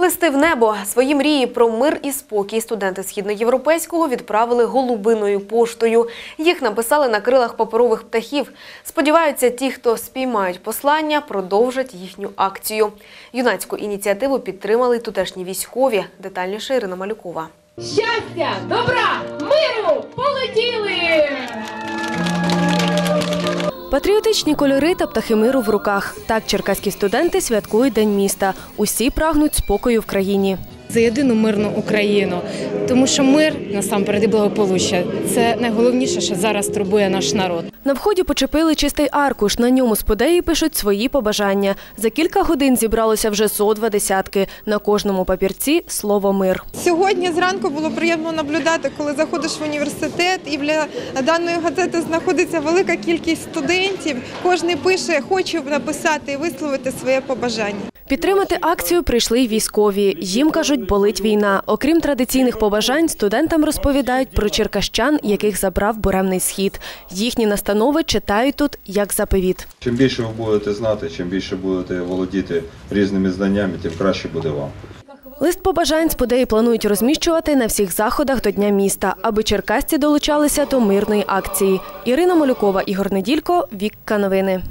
Листи в небо свої мрії про мир і спокій студенти східноєвропейського відправили голубиною поштою. Їх написали на крилах паперових птахів. Сподіваються, ті, хто спіймають послання, продовжать їхню акцію. Юнацьку ініціативу підтримали тутешні військові. Детальніше Ірина Малюкова. Щастя, добра, миру! Полетіли! Патріотичні кольори та птахи миру в руках. Так черкаські студенти святкують День міста. Усі прагнуть спокою в країні. За єдину мирну Україну, тому що мир насамперед і благополуччя це найголовніше, що зараз турбує наш народ. На вході почепили чистий аркуш. На ньому сподеї пишуть свої побажання. За кілька годин зібралося вже зо два десятки. На кожному папірці слово мир. Сьогодні зранку було приємно наблюдати, коли заходиш в університет, і біля даної газети знаходиться велика кількість студентів. Кожен пише, хочу написати і висловити своє побажання. Підтримати акцію прийшли й військові. Їм кажуть, болить війна. Окрім традиційних побажань, студентам розповідають про черкащан, яких забрав буремний схід. Їхні настанови читають тут як заповіт. Чим більше ви будете знати, чим більше будете володіти різними знаннями, тим краще буде вам. Лист побажань сподеї планують розміщувати на всіх заходах до Дня міста, аби черкасці долучалися до мирної акції. Ірина Малюкова, Ігор Неділько, Вікка Новини.